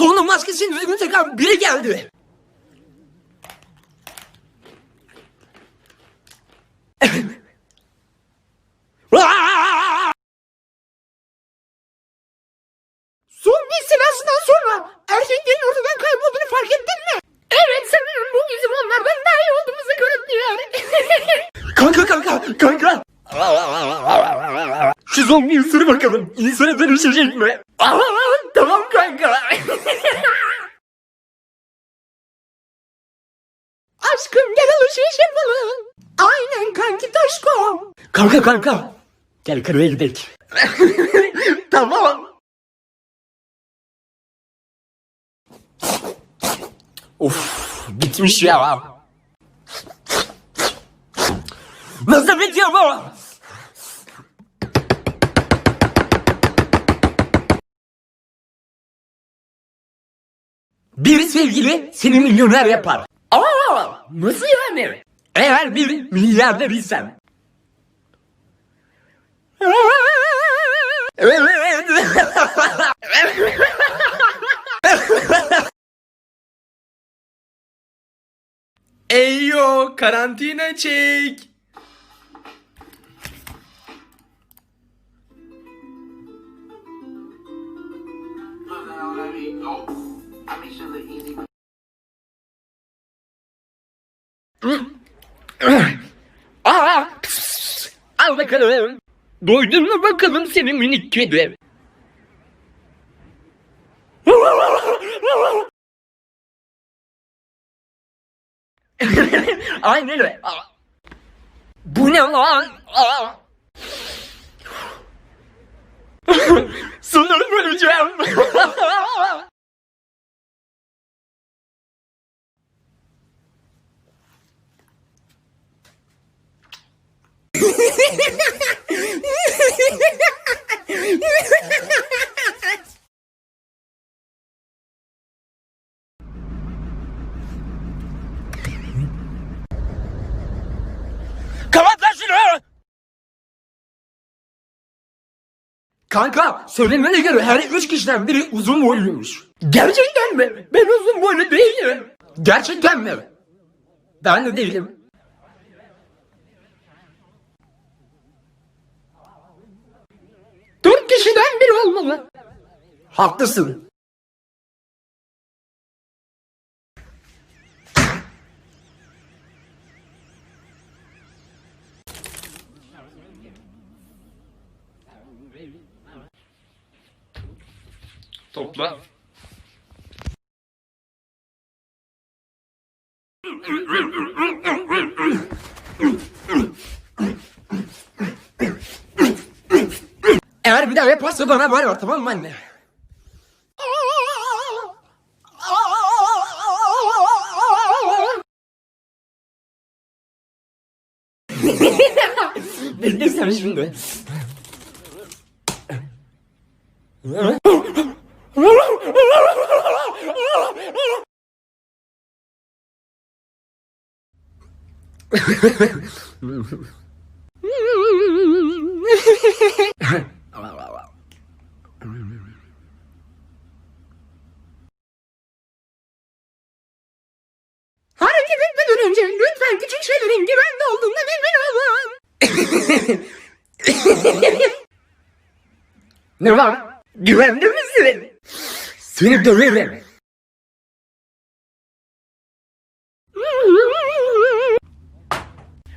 Sonunda maskesini düzgün takan biri geldi. Son bir sırasından sonra erkeklerin ortadan kaybolduğunu fark ettin mi? Evet sanırım bu bizim onlardan daha iyi olduğumuzu görünüyor. Kanka kanka kanka. Şu zombi ısır bakalım. İnsana dönüşecek mi? Aşkım gel alışveriş yapalım. Aynen kanki Taşko. Kanka kanka. Gel karıya gidelim. tamam. Of bitmiş ya. Nasıl bitiyor bu? Bir sevgili seni milyoner yapar. Nasıl yani? Eğer bir milyarder isen. Eyyo karantina çek. Aa. Al bakalım. Doydun mu bakalım senin minik kedi? Aynen öyle. Bu ne lan? Sanırım öleceğim. Kapat lan şunu! Kanka söylenene göre her üç kişiden biri uzun boyluymuş. Gerçekten mi? Ben uzun boylu değilim. Gerçekten mi? Ben de değilim. Biri olmalı. Haklısın. Topla. Daha yaparsa bana haber ver tamam mı anne? Bekle sen şimdi. Ne var? Güvende misin? Seni döverim.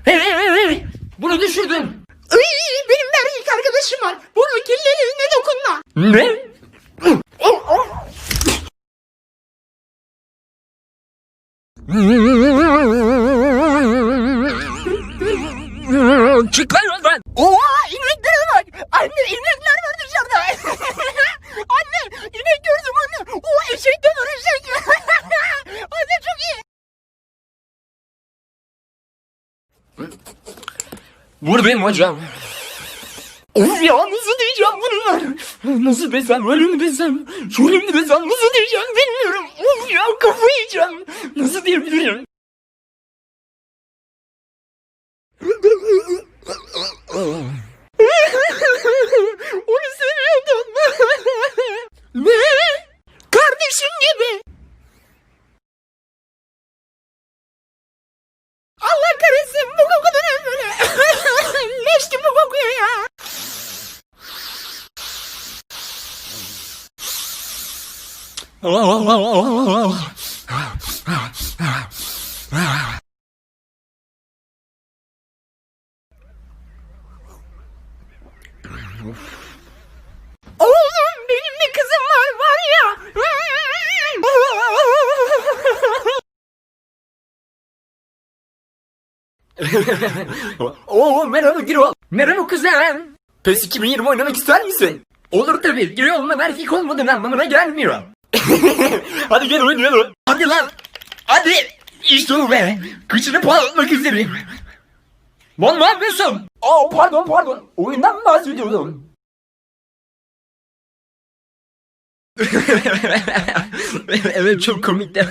Hey hey hey hey! Bunu düşürdün. Iy, benim bir erkek arkadaşım var. Bunu kirlerine dokunma. Ne? Çık lan Buradayım hocam. Of ya nasıl diyeceğim bunu? Nasıl desem öyle mi desem? Şöyle mi desem nasıl diyeceğim bilmiyorum. Of ya kafayı yiyeceğim. Nasıl diyebilirim? Oğlum benim bir kızım var var ya. Oo merhaba Gürol. Merhaba kuzen. PES 2020 oynamak ister misin? Olur tabii. Gürol olman erkek olmadığın anlamına gelmiyor. Hadi gel oynayalım. Hadi lan. Hadi. İşte o be. Kıçını patlatmak üzereyim. Lan ne yapıyorsun? Aa pardon pardon. Oyundan mı bahsediyordum? evet çok komikti.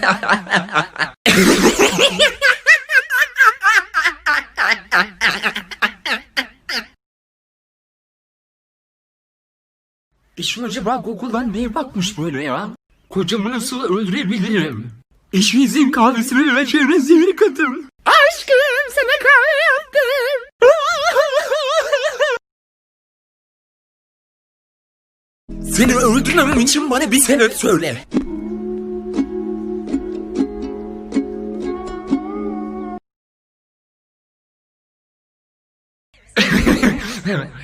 Eşim acaba Google'dan neye bakmış böyle ya? Kocamı nasıl öldürebilirim? Eşinizin kahvesini ve çevresini katın. Aşkım sana kahve yaptım. Seni öldürmemem için bana bir sebep söyle. Şşş!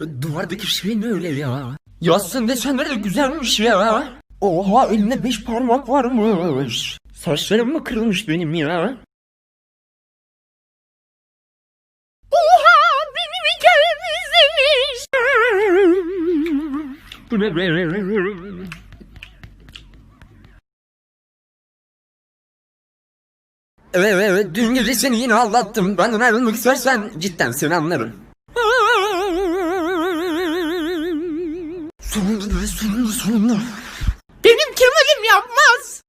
Duvardaki şey ne öyle ya? Yazsın desenleri de güzelmiş ya. Oha elimde beş parmak varmış. Saçlarım mı kırılmış benim ya? Oha benim hikayemi izlemiş. Evet evet dün gece seni yine aldattım. Benden ayrılmak istersen cidden seni anlarım. Sonunda ve sonunda sonunda. Benim Kemal'im yapmaz.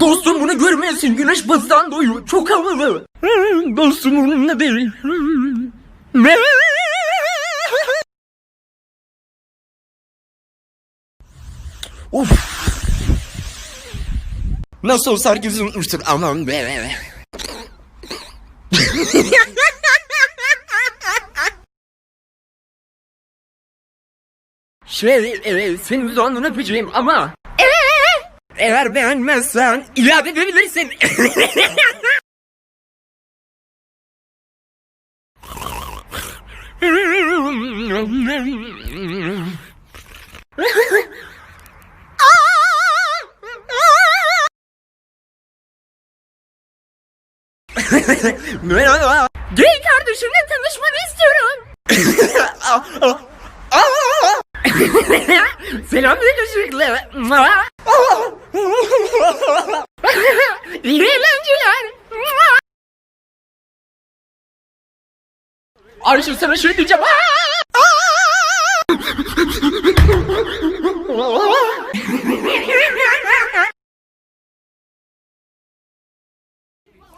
Dostum bunu görmeyesin güneş batıdan doğuyor çok havalı. Dostum onunla değil. Of. Nasıl olsa herkes unutmuştur aman be be be. Şey, evet, senin dudağından öpeceğim ama... Eğer beğenmezsen iade edebilirsin. Merhaba. Gay kardeşimle tanışmanı istiyorum. Selam yakışıklı. İyi eğlenceler. Arşın sana şöyle diyeceğim.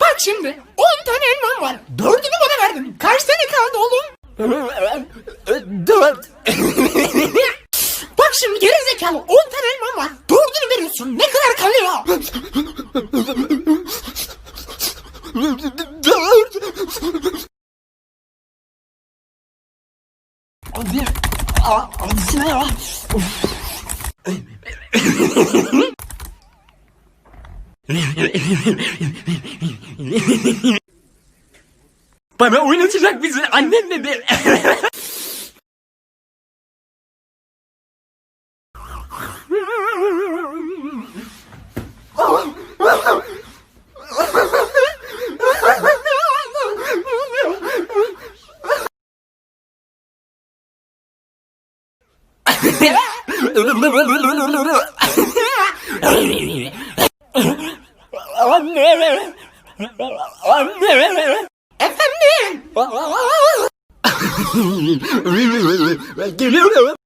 Bak şimdi 10 tane elmam var. Dördünü bana verdin. Kaç tane kaldı oğlum? Dört. Şimdi gerizekalı 10 tane elmam var. Dördünü veriyorsun. Ne kadar kalıyor? Abi. Aa, Hadi ya. Bana oynatacak bizi annem dedi. Anne. Anne. Efendim? Geliyorum.